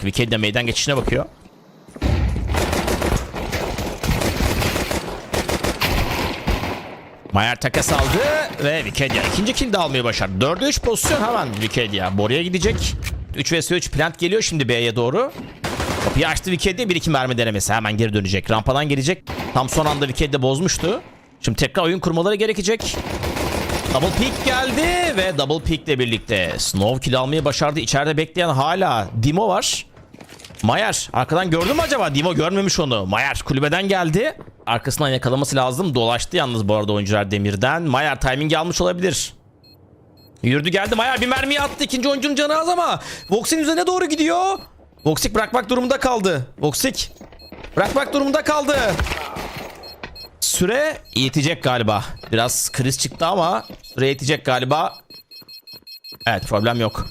Wicked de meydan geçişine bakıyor. Mayer takas aldı ve Wikidia ikinci kill de almayı başardı. 4'e 3 pozisyon hemen Wikidia. Boruya gidecek. 3 vs 3 plant geliyor şimdi B'ye doğru. Kapıyı açtı. Bir iki mermi denemesi. Hemen geri dönecek. Rampadan gelecek. Tam son anda Wikidia bozmuştu. Şimdi tekrar oyun kurmaları gerekecek. Double peak geldi ve double peak ile birlikte Snow kill almayı başardı. İçeride bekleyen hala Dimo var. Mayer arkadan gördü mü acaba? Dimo görmemiş onu. Mayer kulübeden geldi. Arkasından yakalaması lazım. Dolaştı yalnız bu arada oyuncular Demir'den. Mayer timing almış olabilir. Yürüdü geldi. Mayer bir mermiyi attı. İkinci oyuncunun canı az ama Vox'in üzerine doğru gidiyor. Voxic bırakmak durumunda kaldı. Voxic bırakmak durumunda kaldı. Süre yetecek galiba. Biraz kriz çıktı ama süre yetecek galiba. Evet problem yok.